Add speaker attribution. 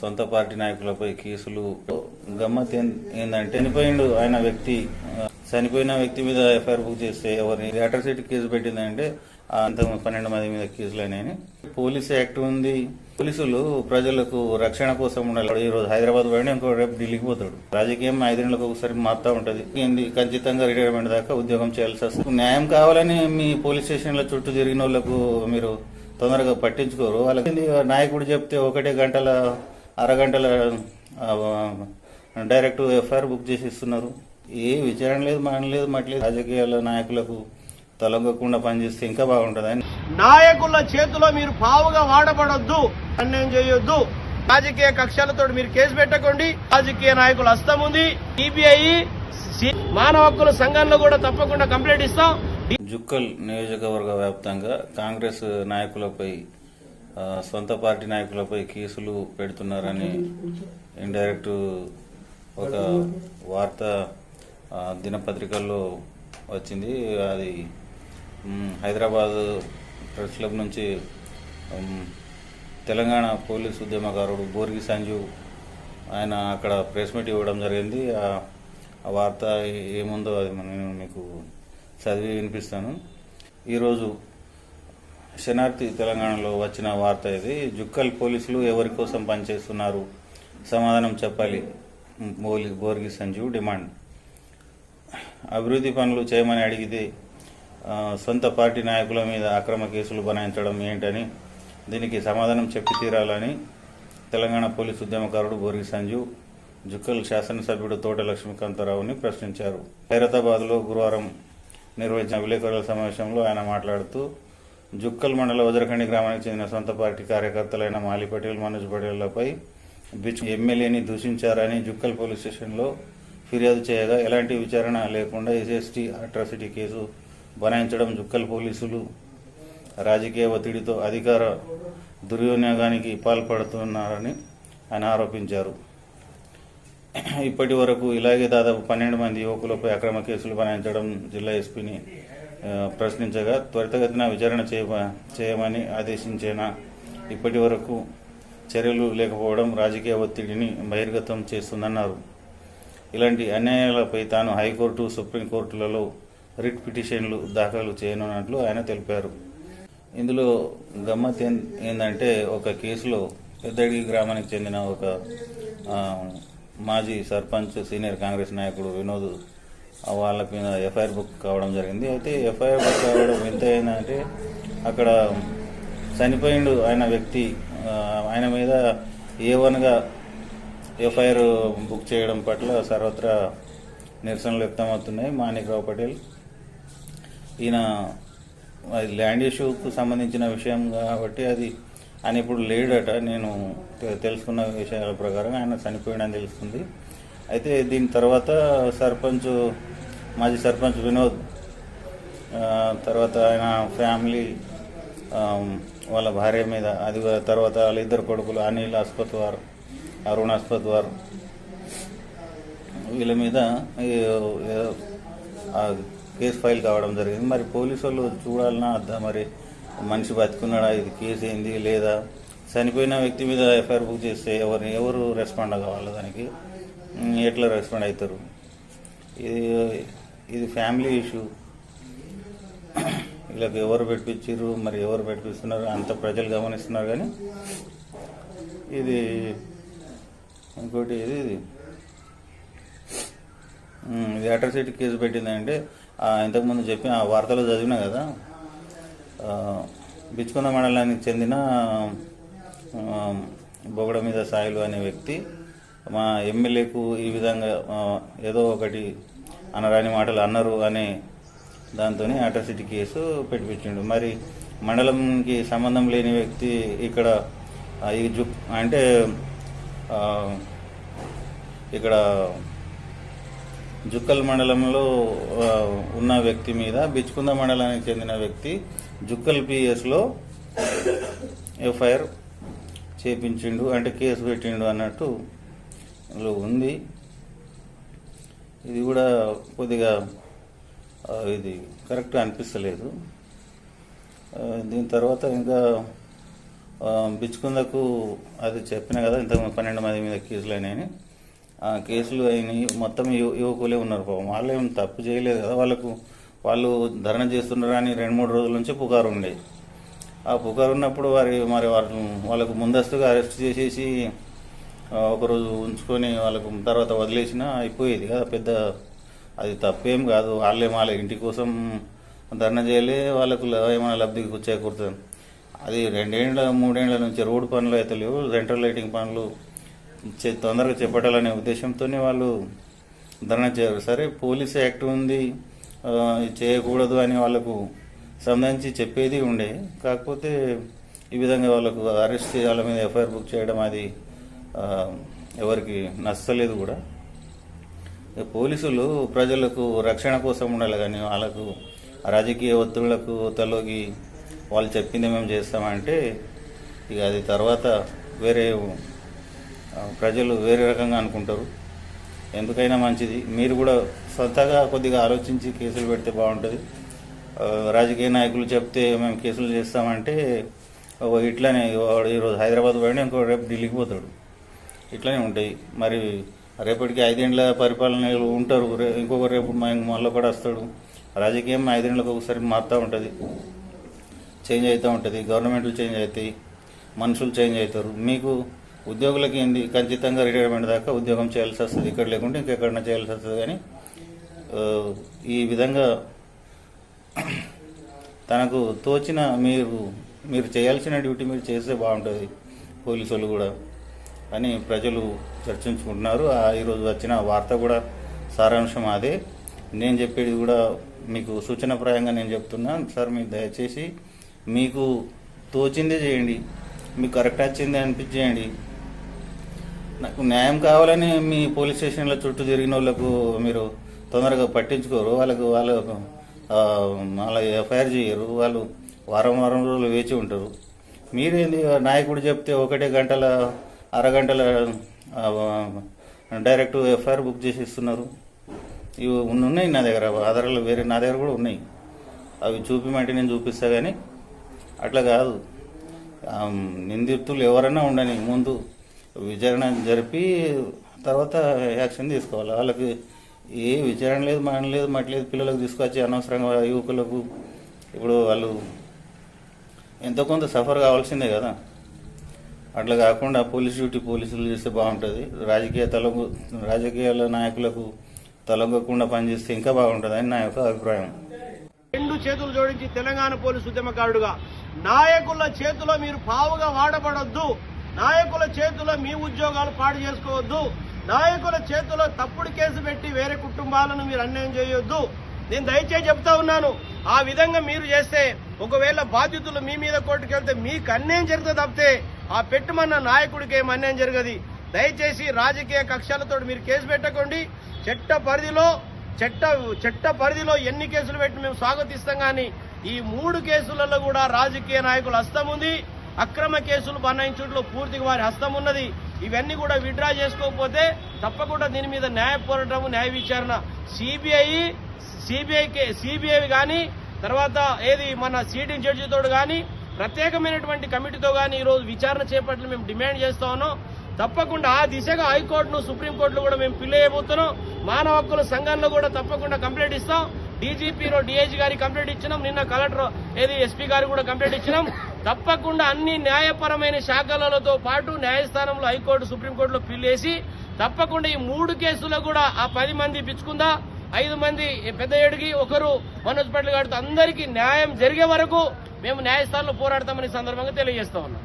Speaker 1: సొంత పార్టీ నాయకులపై కేసులు గమ్మత్ ఏం- చనిపోయిండు ఆయన వ్యక్తి. చనిపోయిన వ్యక్తి మీద ఎఫ్ఐఆర్ బుక్ చేస్తే ఎవరిని అట్రాసిటీ కేసు పెట్టిందంటే అంత పన్నెండు మంది మీద కేసులు అయినాయని. పోలీస్ యాక్ట్ ఉంది. పోలీసులు ప్రజలకు రక్షణ కోసం ఉండాలి. ఈ రోజు హైదరాబాద్ పోయాడు ఇంకో రేపు ఢిల్లీకి పోతాడు. రాజకీయం ఐదేళ్ళకు ఒకసారి మారుతా ఉంటది. ఏంది? ఖచ్చితంగా రిటైర్మెంట్ దాకా ఉద్యోగం చేయాల్సి వస్తుంది. న్యాయం కావాలని మీ పోలీస్ స్టేషన్ల చుట్టూ తిరిగిన వాళ్ళకు మీరు తొందరగా పట్టించుకోరు. వాళ్ళకి నాయకుడు చెప్తే ఒకటే గంటల అరగంటల డైరెక్ట్ ఎఫ్ఐఆర్ బుక్ చేసి ఇస్తున్నారు. ఏ విచారణ లేదు మన లేదు మట్లేదు రాజకీయాల నాయకులకు తలొగ్గకుండా పనిచేస్తే ఇంకా బాగుంటుంది.
Speaker 2: నాయకుల చేతిలో మీరు పావుగా వాడబడొద్దు అన్యాయం చేయొద్దు. రాజకీయ కక్షలతో మీరు కేసు పెట్టకండి. రాజకీయ నాయకుల హస్తం ఉంది. సిబిఐ మానవ హక్కుల సంఘంలో కూడా తప్పకుండా కంప్లైంట్ ఇస్తాం.
Speaker 1: జుక్కల్ నియోజకవర్గ వ్యాప్తంగా కాంగ్రెస్ నాయకులపై సొంత పార్టీ నాయకులపై కేసులు పెడుతున్నారని ఇండైరెక్ట్ ఒక వార్త దినపత్రికల్లో వచ్చింది. అది హైదరాబాద్ ప్రెస్ క్లబ్ నుంచి తెలంగాణ పోలీస్ ఉద్యమకారుడు బోర్గి సంజీవ్ ఆయన అక్కడ ప్రెస్ మీట్ ఇవ్వడం జరిగింది. ఆ వార్త ఏముందో అది నేను మీకు చదివి వినిపిస్తాను. ఈరోజు శనార్థి తెలంగాణలో వచ్చిన వార్త ఇది. జుక్కల్ పోలీసులు ఎవరి కోసం పనిచేస్తున్నారు? సమాధానం చెప్పాలి. బోలి బోర్గి సంజీవ్ డిమాండ్. అభివృద్ధి పనులు చేయమని అడిగితే సొంత పార్టీ నాయకుల మీద అక్రమ కేసులు బనాయించడం ఏంటని దీనికి సమాధానం చెప్పి తీరాలని తెలంగాణ పోలీసు ఉద్యమకారుడు బోర్గి సంజీవ్ జుక్కల్ శాసనసభ్యుడు తోట లక్ష్మీకాంతారావుని ప్రశ్నించారు. హైదరాబాద్లో గురువారం నిర్వహించిన విలేకరుల సమావేశంలో ఆయన మాట్లాడుతూ జుక్కల్ మండల వజ్రఖండి గ్రామానికి చెందిన సొంత పార్టీ కార్యకర్తలైన మాలి పటేల్ మనోజ్ పటేళ్ళపై బిచ్ ఎమ్మెల్యేని దూషించారని జుక్కల్ పోలీస్ స్టేషన్లో ఫిర్యాదు చేయగా ఎలాంటి విచారణ లేకుండా ఎస్ఎస్టీ అట్రాసిటీ కేసు బనాయించడం జుక్కల్ పోలీసులు రాజకీయ ఒత్తిడితో అధికార దుర్వినియోగానికి పాల్పడుతున్నారని ఆయన ఆరోపించారు. ఇప్పటి వరకు ఇలాగే దాదాపు పన్నెండు మంది యువకులపై అక్రమ కేసులు బనాయించడం జిల్లా ఎస్పీని ప్రశ్నించగా త్వరితగతిన విచారణ చేయ- చేయమని ఆదేశించిన? ఇప్పటి వరకు చర్యలు లేకపోవడం రాజకీయ ఒత్తిడిని బహిర్గతం చేస్తుందన్నారు. ఇలాంటి అన్యాయాలపై తాను హైకోర్టు సుప్రీంకోర్టులలో రిట్ పిటిషన్లు దాఖలు చేయనున్నట్లు ఆయన తెలిపారు. ఇందులో గమ్మత్ ఏం- ఒక కేసులో పెద్దడి గ్రామానికి చెందిన ఒక మాజీ సర్పంచ్ సీనియర్ కాంగ్రెస్ నాయకుడు వినోద్ వాళ్ళకి వాళ్ళ మీద ఎఫ్ఐఆర్ బుక్ కావడం జరిగింది. అయితే ఎఫ్ఐఆర్ బుక్ కావడం ఎంత ఏంటంటే అక్కడ చనిపోయిండు ఆయన వ్యక్తి ఆయన మీద ఏ వన్గా ఎఫ్ఐఆర్ బుక్ చేయడం పట్ల సర్వత్రా నిరసనలు వ్యక్తమవుతున్నాయి. మాణిక్రావు పటేల్ ఈయన అది ల్యాండ్ ఇష్యూకు సంబంధించిన విషయం కాబట్టి అది ఆయన ఇప్పుడు లేడట. నేను తెలుసుకున్న విషయాల ప్రకారం ఆయన చనిపోయాడని తెలుస్తుంది. అయితే దీని తర్వాత సర్పంచ్ మాజీ సర్పంచ్ వినోద్ తర్వాత ఆయన ఫ్యామిలీ వాళ్ళ భార్య మీద అది తర్వాత వాళ్ళ ఇద్దరు కొడుకులు అనిల్ అస్పత్వార్ అరుణ్ అస్పత్వార్ వీళ్ళ మీద కేసు ఫైల్ కావడం జరిగింది. మరి పోలీసు వాళ్ళు చూడాలన్నా అద్దా మరి? మనిషి బతుకున్నాడా? ఇది కేసు ఏంది లేదా? చనిపోయిన వ్యక్తి మీద ఎఫ్ఐఆర్ బుక్ చేస్తే ఎవరిని ఎవరు రెస్పాండ్ కావాలి దానికి? ఎట్లా రెస్పాండ్ అవుతారు ఇది ఇది ఫ్యామిలీ ఇష్యూ వీళ్ళకి ఎవరు పెట్టించారు మరి ఎవరు పెట్టిస్తున్నారు? అంత ప్రజలు గమనిస్తున్నారు కానీ ఇది ఇంకోటి ఇది? ఇది ఇది అట్రాసిటీ కేసు పెట్టిందంటే ఇంతకుముందు చెప్పి ఆ వార్తలో చదివినా కదా ఆ, బిచ్చుకొండ మండలానికి చెందిన బొగడ మీద సాయిలు అనే వ్యక్తి మా ఎమ్మెల్యేకు ఈ విధంగా ఏదో ఒకటి అనరాని మాటలు అన్నారు అనే దాంతో అట్రాసిటీ కేసు పెట్టించిండు మరి మండలంకి సంబంధం లేని వ్యక్తి ఇక్కడ ఈ జు అంటే ఇక్కడ జుక్కల్ మండలంలో ఉన్న వ్యక్తి మీద బిచ్చుకుంద మండలానికి చెందిన వ్యక్తి జుక్కల్ పిఎస్లో ఎఫ్ఐఆర్ చేపించిండు అంటే కేసు పెట్టిండు అన్నట్టు అందులో ఉంది. ఇది కూడా కొద్దిగా ఇది కరెక్ట్ అనిపిస్తలేదు. దీని తర్వాత ఇంకా బిచ్చుకుందకు అది చెప్పిన కదా ఇంత పన్నెండు మంది మీద కేసులు అయినాయని. ఆ కేసులు అయినాయి. మొత్తం యువకులే ఉన్నారు పాపం. వాళ్ళు ఏం తప్పు చేయలేదు కదా. వాళ్ళకు వాళ్ళు ధర్నా చేస్తున్నారు అని రెండు మూడు రోజుల నుంచి పుకారు ఉండేది ఆ పుకారు ఉన్నప్పుడు వారి మరి వాళ్ళకు ముందస్తుగా అరెస్ట్ చేసేసి ఒకరోజు ఉంచుకొని వాళ్ళకు తర్వాత వదిలేసినా అయిపోయేది కదా పెద్ద అది తప్పేం కాదు. వాళ్ళే వాళ్ళ ఇంటి కోసం ధర్నా చేయలే వాళ్ళకు ఏమైనా లబ్ధికి చేకూరుతుంది. అది రెండేండ్ల మూడేండ్ల నుంచి రోడ్డు పనులు అయితే లేవు సెంట్రల్ లైటింగ్ పనులు చే- తొందరగా చేపట్టాలనే ఉద్దేశంతోనే వాళ్ళు ధర్నా చేయరు. సరే పోలీస్ యాక్ట్ ఉంది చేయకూడదు అని వాళ్ళకు సంబంధించి చెప్పేది ఉండే. కాకపోతే ఈ విధంగా వాళ్ళకు అరెస్ట్ వాళ్ళ మీద ఎఫ్ఐఆర్ బుక్ చేయడం అది ఎవరికి నచ్చలేదు కూడా. ఇక పోలీసులు ప్రజలకు రక్షణ కోసం ఉండాలి కానీ వాళ్ళకు రాజకీయ ఒత్తిళ్ళకు తలోకి వాళ్ళు చెప్పింది మేము చేస్తామంటే ఇక అది తర్వాత వేరే ప్రజలు వేరే రకంగా అనుకుంటారు. ఎందుకైనా మంచిది. మీరు కూడా సొంతగా కొద్దిగా ఆలోచించి కేసులు పెడితే బాగుంటుంది. రాజకీయ నాయకులు చెప్తే మేము కేసులు చేస్తామంటే ఇట్లానే వాడు ఈరోజు హైదరాబాద్ పోయాడు ఇంకో రేపు ఢిల్లీకి పోతాడు. ఇట్లానే ఉంటాయి. మరి రేపటికి ఐదేండ్ల పరిపాలనలు ఉంటారు. ఇంకొక రేపు మళ్ళీ కూడా వస్తాడు. రాజకీయం ఐదేండ్లకు ఒకసారి మారుతూ ఉంటుంది. చేంజ్ అవుతూ ఉంటుంది. గవర్నమెంట్లు చేంజ్ అవుతాయి మనుషులు చేంజ్ అవుతారు మీకు ఉద్యోగులకి ఏంది? ఖచ్చితంగా రిటైర్మెంట్ దాకా ఉద్యోగం చేయాల్సి వస్తుంది. ఇక్కడ లేకుంటే ఇంకెక్కడన్నా చేయాల్సి వస్తుంది. కానీ ఈ విధంగా తనకు తోచిన మీరు మీరు చేయాల్సిన డ్యూటీ మీరు చేస్తే బాగుంటుంది. పోలీసు వాళ్ళు కూడా. అని ప్రజలు చర్చించుకుంటున్నారు. ఆ ఈరోజు వచ్చిన వార్త కూడా సారాంశం అదే. నేను చెప్పేది కూడా మీకు సూచనప్రాయంగా నేను చెప్తున్నాను సార్ మీరు దయచేసి మీకు తోచిందే చేయండి. మీకు కరెక్ట్ వచ్చింది అనిపించేయండి. నాకు న్యాయం కావాలని మీ పోలీస్ స్టేషన్ల చుట్టూ తిరిగిన వాళ్ళకు మీరు తొందరగా పట్టించుకోరు. వాళ్ళకు వాళ్ళు వాళ్ళ ఎఫ్ఐఆర్ చేయరు. వాళ్ళు వారం వారం రోజులు వేచి ఉంటారు. మీరేంది నాయకుడు చెప్తే ఒకటే గంటల అరగంటల డైరెక్ట్ ఎఫ్ఐఆర్ బుక్ చేసి ఇస్తున్నారు. ఇవి ఉన్నాయి నా దగ్గర ఆధారాలు వేరే నా దగ్గర కూడా ఉన్నాయి. అవి చూపిమంటే నేను చూపిస్తా కానీ అట్లా కాదు. నిందితులు ఎవరైనా ఉండని ముందు విచారణ జరిపి తర్వాత యాక్షన్ తీసుకోవాలి. వాళ్ళకి ఏ విచారణ లేదు మన లేదు మట్టి లేదు పిల్లలకు తీసుకొచ్చి అనవసరంగా యువకులకు ఇప్పుడు వాళ్ళు ఎంతో కొంత సఫర్ కావాల్సిందే కదా. అట్లా కాకుండా పోలీస్ డ్యూటీ పోలీసులు చేస్తే బాగుంటుంది. రాజకీయ తలగు రాజకీయాల నాయకులకు తలొంగకుండా పనిచేస్తే ఇంకా బాగుంటుంది నా యొక్క అభిప్రాయం.
Speaker 2: రెండు చేతులు జోడించి తెలంగాణ పోలీసు ఉద్యమకారుడుగా. నాయకుల చేతిలో మీరు పావుగా వాడబడొద్దు. నాయకుల చేతిలో మీ ఉద్యోగాలు పాడు చేసుకోవద్దు. నాయకుల చేతిలో తప్పుడు కేసు పెట్టి వేరే కుటుంబాలను మీరు అన్యాయం చేయొద్దు. నేను దయచేసి చెప్తా ఉన్నాను. ఆ విధంగా మీరు చేస్తే ఒకవేళ బాధితులు మీ మీద కోర్టుకు వెళ్తే మీకు అన్యాయం జరిగితే తప్పితే ఆ పెట్టుమన్న నాయకుడికి ఏం అన్యాయం జరగదు. దయచేసి రాజకీయ కక్షలతో మీరు కేసు పెట్టకండి. చట్ట పరిధిలో చట్ట చట్ట పరిధిలో ఎన్ని కేసులు పెట్టి మేము స్వాగతిస్తాం కానీ ఈ మూడు కేసులలో కూడా రాజకీయ నాయకుల హస్తం ఉంది. అక్రమ కేసులు బనాయించుట్లో పూర్తిగా వారి హస్తం ఉన్నది. ఇవన్నీ కూడా విడ్రా చేసుకోకపోతే తప్పకుండా దీని మీద న్యాయ పోరాటం న్యాయ విచారణ. సిబిఐ సిబిఐ సిబిఐ కానీ తర్వాత ఏది మన సీటింగ్ జడ్జితో కానీ ప్రత్యేకమైనటువంటి కమిటీతో కానీ ఈరోజు విచారణ చేపట్టి మేము డిమాండ్ చేస్తా ఉన్నాం. తప్పకుండా ఆ దిశగా హైకోర్టును సుప్రీంకోర్టులో కూడా మేము ఫిల్ మానవ హక్కుల సంఘంలో కూడా తప్పకుండా కంప్లైంట్ ఇస్తాం. డీజీపీలో డిఐజీ గారికి కంప్లైంట్ ఇచ్చినాం. నిన్న కలెక్టర్ ఏది ఎస్పీ గారికి కూడా కంప్లైంట్ ఇచ్చినాం. తప్పకుండా అన్ని న్యాయపరమైన శాఖలతో పాటు న్యాయస్థానంలో హైకోర్టు సుప్రీంకోర్టులో ఫిల్ తప్పకుండా ఈ మూడు కేసులో కూడా ఆ పది మంది పిచ్చుకుందా? ఐదు మంది పెద్ద ఏడుకి ఒకరు మనోజ్ పట్ల గారితో అందరికీ న్యాయం జరిగే వరకు మేము న్యాయస్థానంలో పోరాడతామని సందర్భంగా తెలియజేస్తా ఉన్నాం.